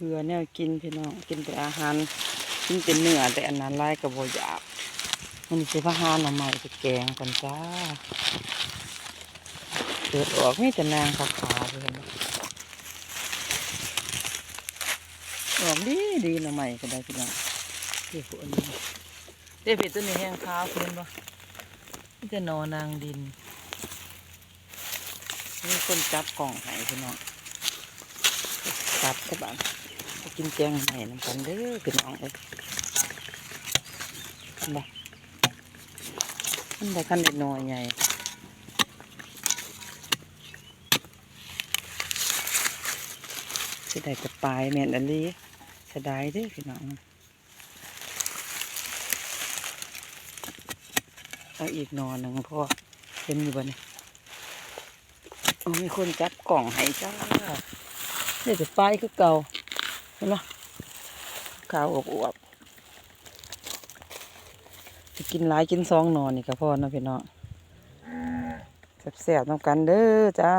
เบื่อแนวกินพี่น้องกินแต่อาหารกินแต่เนื้อแต่อันนั้นไล่กับบอยากมันสิพาหาหน่อไม้ไปแกงกันจ้าเกิดออกไม่แต่นางขาวๆเลยนะออกดีดีหน่อไม้ก็ได้พี่น้องเด็กคนนี้เด็กเป็ดตัวนี้แห้งขาวเพื่อนปะนี่จะนอนางดินนี่คนจับกล่องให้พี่น้องจับได้บ้าง กินแกงใหม่น้ำกันเด้อพี่น้องเอ้ยเห็นบ่มันบ่คันเด็ดน้อยใหญ่สิได้แต่ปลายแม่นอันนี้สดายเด้อพี่น้องเอาอีกนอนหนึ่งพ่อเห็นอยู่บ่เนี่ยมีคนจับกล่องให้จ้าเดี๋ยวจะไปคือเก่า เห็นไหมขาวอวบจะกินหลายกินซองนอนนี่ก็พอนะพี่น้องแสบๆน้ำกันเด้อจ้า